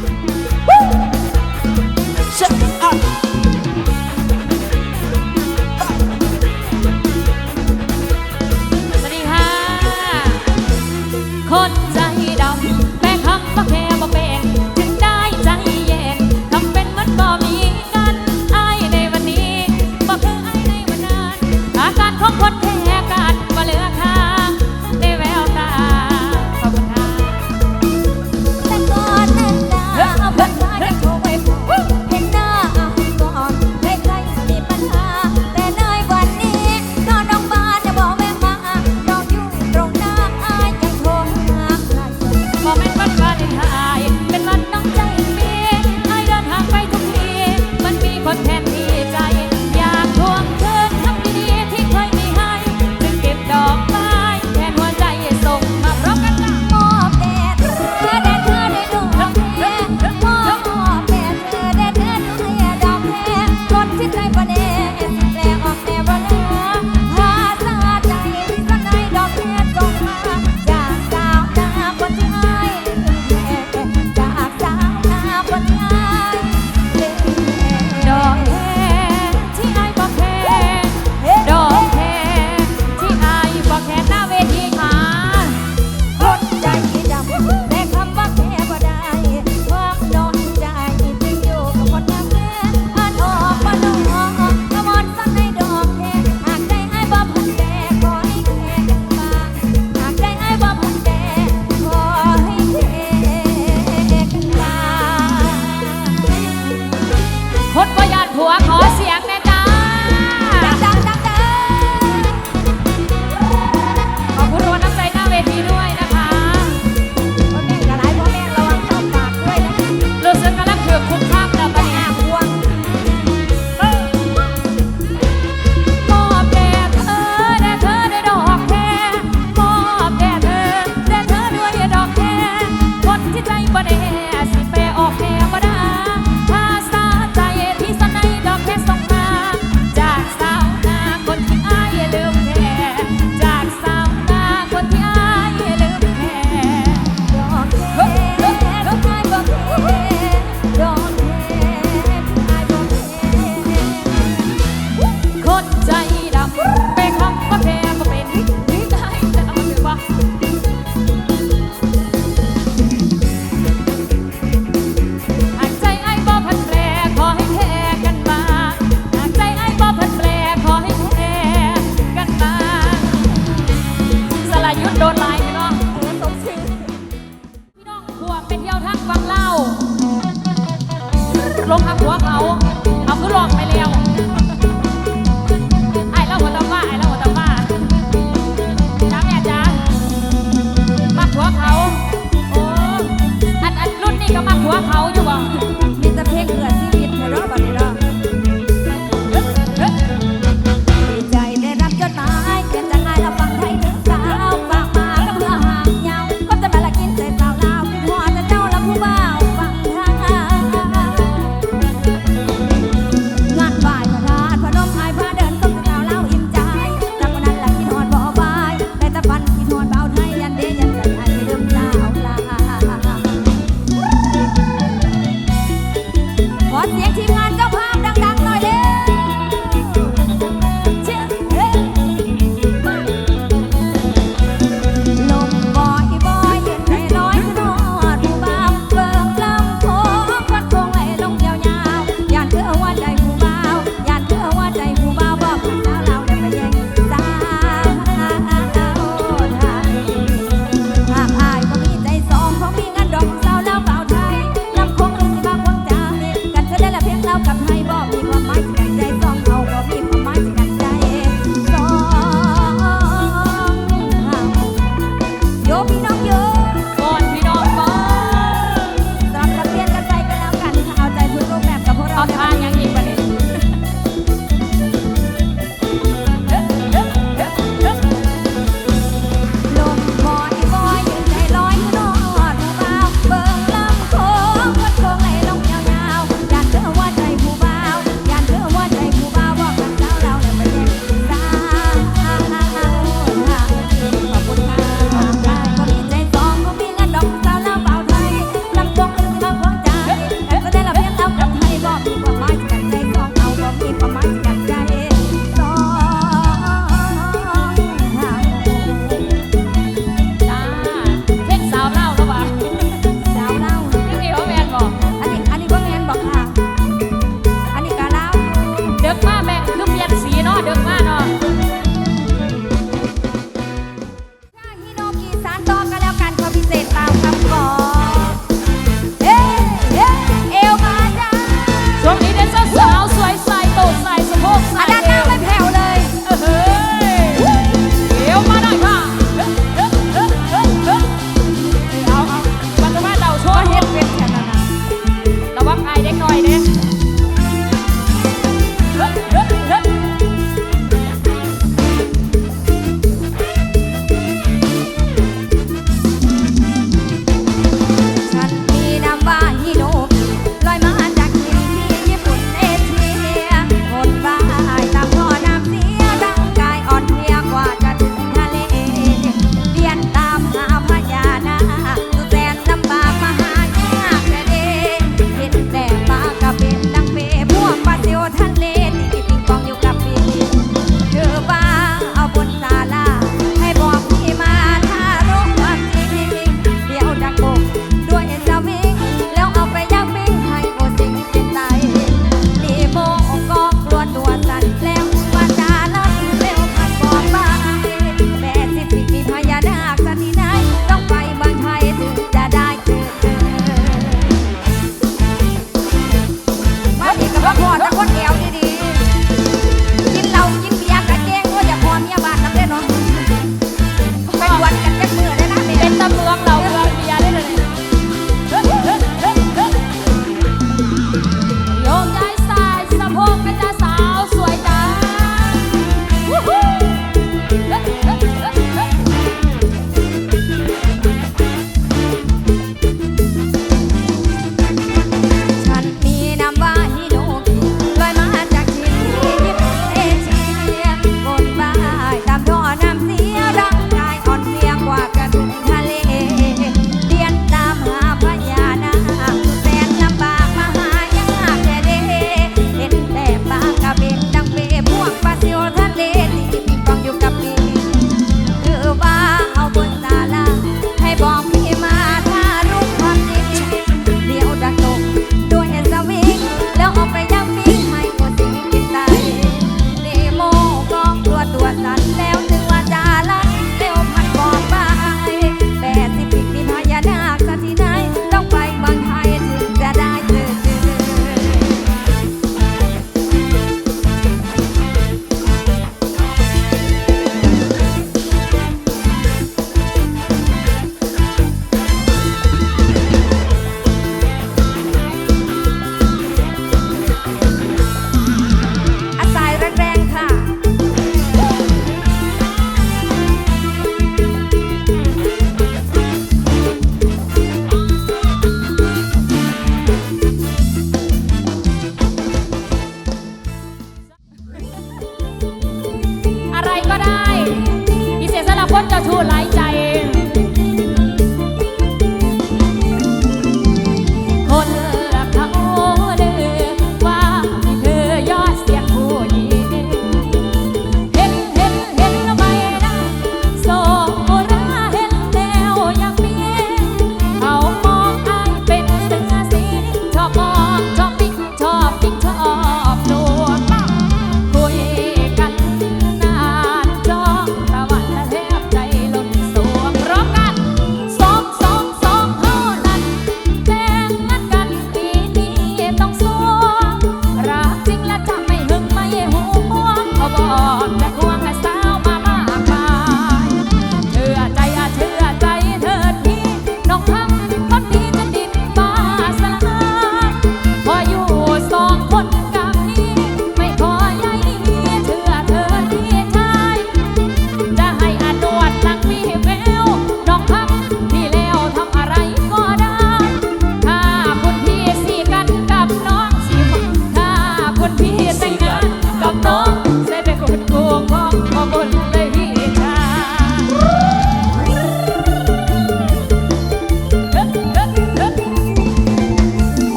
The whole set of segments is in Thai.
เ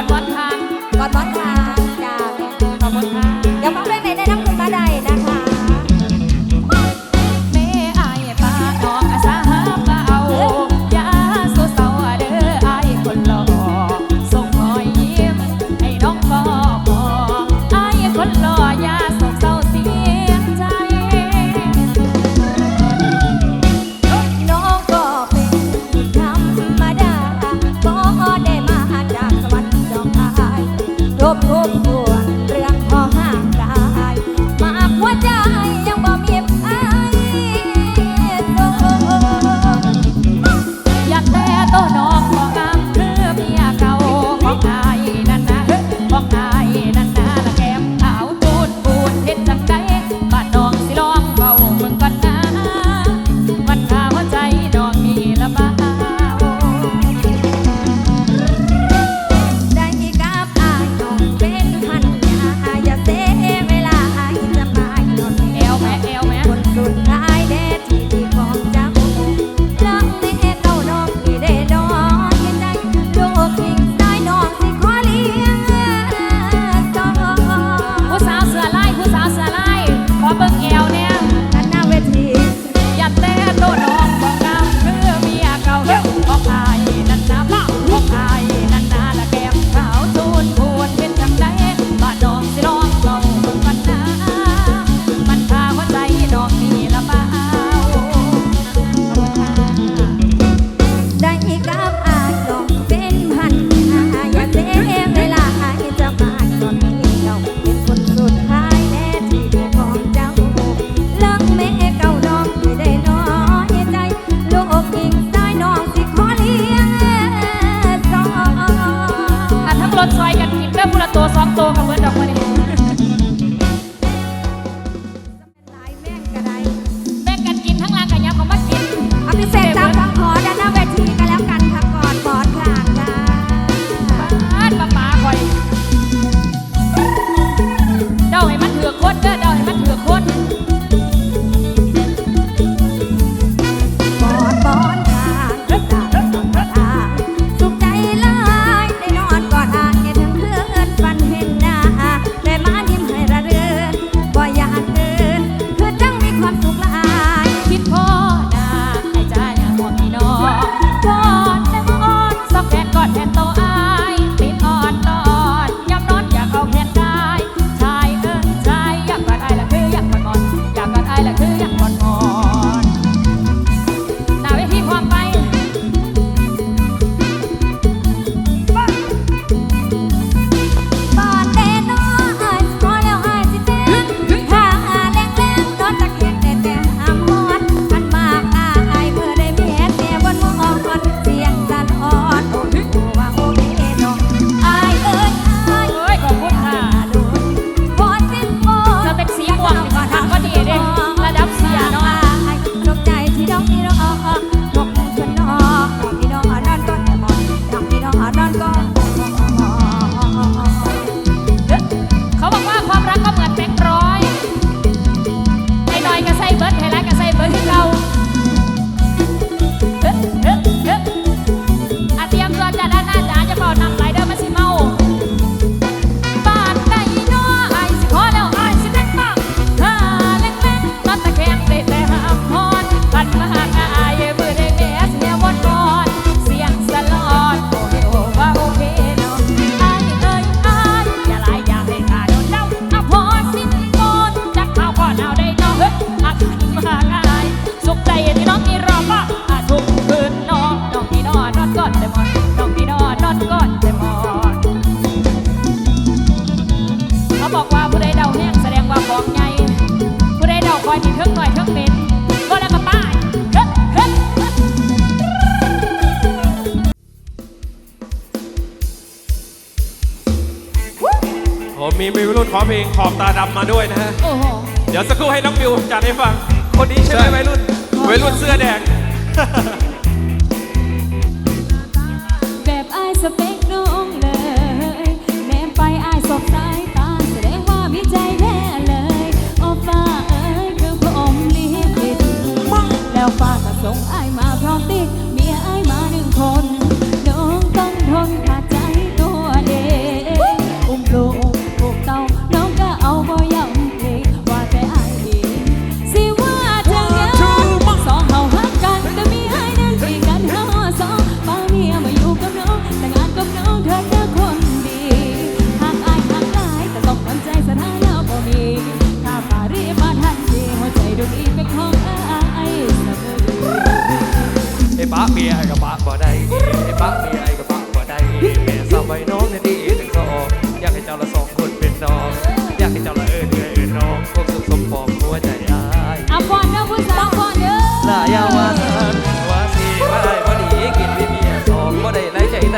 วัดวัดทางวัดวัด ขอเพลงขอบตาดำมาด้วยนะฮะเดี๋ยวสักครู่ให้น้องบิวจัดให้ฟัง คนนี้ใช่ไหมวัยรุ่นวัยรุ่นเสื้อแดง แบบไอ้สเปกน้องเลย แนมไปไอ้สอบสายตา แสดงว่ามีใจแน่เลยโอฟ้าเอ้ยคือพระองค์ลิขิตแล้วฟ้าก็ส่งอ้มา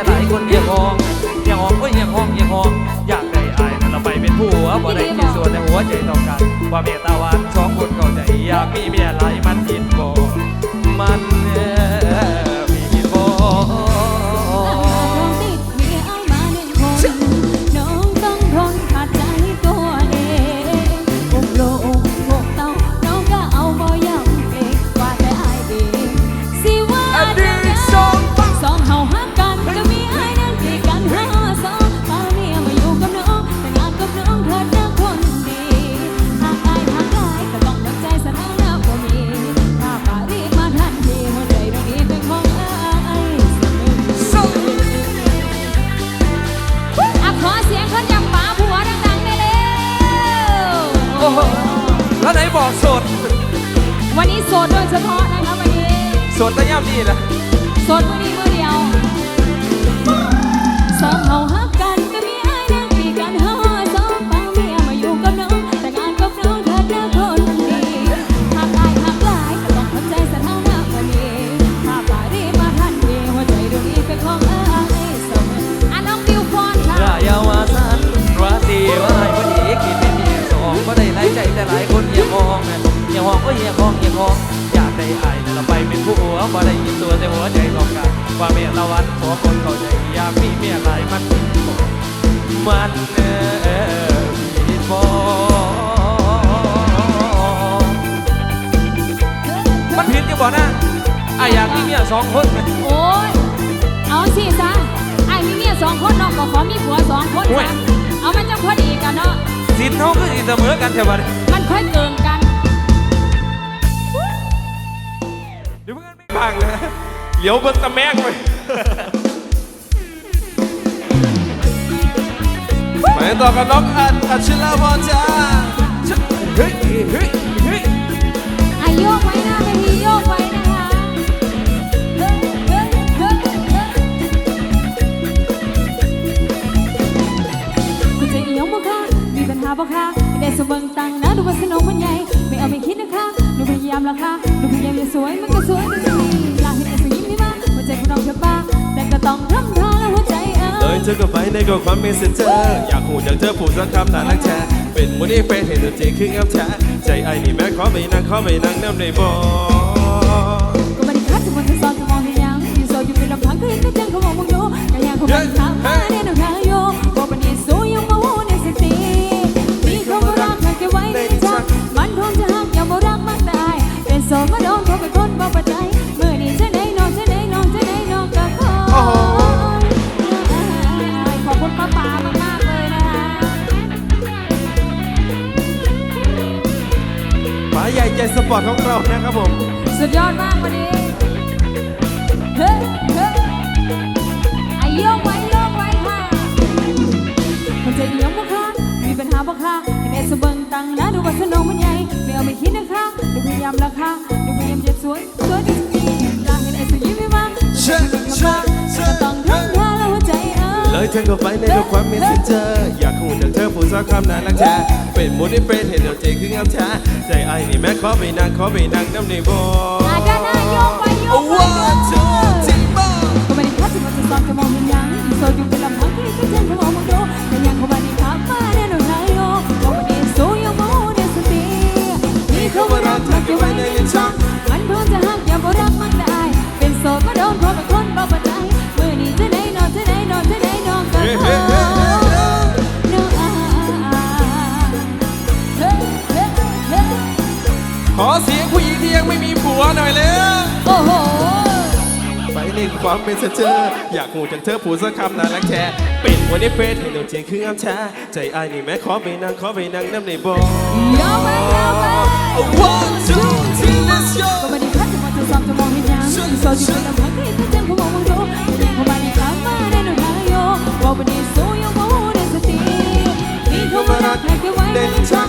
หลายคนเอียห้องเอียห้องโอ้ยเอียงอองเอียห้องอยากได้อายนั่นเราไปเป็นผัวบ่ได้มีส่วนในหัวใจต้องการว่าเมตตาหวานสองคนเข้าใจอยากมีเมียหลายมัน สด วันนี้สดโดยเฉพาะนะคะวันนี้ สดตะย่ำนี่ละสดมือนี้มือเดียวสองเฮาห้า ใจแต่หลายคนอย่ามองอย่ามองโอ้ยอย่ามองอย่ามองอยากได้อายเราไปเป็นผู้หัวบ่ได้ยินตัวแต่หัวใจต้องกันความเมีตตาวันขอคนเข้าใจอยากมีเมียหลายมันมันเออมีบอบ่นะไอ้อยากมีเมียสองคน โอ้ย เอาสิซะไอ้มีเมียสองคนเนาะก็ขอมีผัวสองคนนะเอามันจะพอดีกันเนาะ สินเขาคือสิเสมอกันใช่ปะมันค่อยเกินกันเดี๋ยวเพื่อนไม่บ้างนะเหลียวเบิ้งตะแมงไปไปต่อกับน้องอัดอัชลาพรจ้าเฮ้ยเฮ้ยาบ่คะได้สมเบิงตังนะดูว่าสนมมันใหญ่ไม่เอาไม่คิดนะคะหนูพยายามแล้วค่ะหนูพยายามจะสวยมันก็สวยได้ดีอยากเห็นไอ้สยิ้มนี่มาหัวใจของเราเธอบ้าแต่ก็ต้องทำท่าแล้วหัวใจเอเลอยเธอก็ไปในก็ความเมสเซนเจอร์อยากหูจากเธอผูกสักคำน่ารักแท้เป็นมูนี่เฟซเห็นตัวจริงคือแอมแท้ใจไอ้นี่แม่ขอไปนั่งขอไปนั่งน้ำในบ่อก็ไม่ได้คัดจะมันจะซ้อนจะมองเห็นยังอยู่โซอยู่เป็นลำพังก็เห็นก็จังเขามองมึงดูก็ยังเขาบังคับมาเนี่ ใจสปอร์ตของเรานะครับผมสุดยอดมากวันนี้ เฮ้เฮ้ไอ้โยกไว้โยกไว้ค่ะมันจเอียงบ่คะมีปัญหาบ่คะให้แม่สเบิงตังนะดูว่าสนองมันใหญ่ไม่เอาไม่คิดนะคะดูพยายามละคาดูพยายามจะสวยสวย เลยเธอก็ไปในก็ความเมสเซนเจอร์อยากหูจากเธอผูกสักคำน่ารักแท้เป็นมูนี่เฟซเห็นตัวจริงคือแอมแท้ใจไอ้นี่แม่ขอไปนั่งขอไปนั่งน้ำในบ่อหน้าโยกไปโยกไป One two three four ก็ไม่ได้คัดจะมาจะซ้อนจะมองเห็นยังโซอยู่เป็นลำพังที่เจนเขามองมึงดูแต่ยังเขามานทักมาแน่นอนนายโยบอกว่าเดสู้ยังมองในสติมีเขามารัก ขอเสียงผู้หญิงที่ยังไม่มีผัวหน่อยเร็วโอ้โหไปในความเป็นเจอร์อยากหูจากเธอผูกสักคำน่ารักแท้เป็นมูนี่เฟซเห็นตัวจริงคือแอมแท้ใจไอ้นี่แม่ขอไปนั่งขอไปนั่งน้ำในบ่อยอมไปยอมไป One two three let's go ก็ไม่ได้คัดจะมาจะซ้อมจะมองเห็นยังอยู่โซอยู่เป็นลำพังที่ก็เจนเขามองมึงดูแต่ยังเขามาในทักมาแน่นอนนายโยบอกว่าเดสู้ยังมองในสติมีเขามารักใครก็ไว้ในลิ้นชัก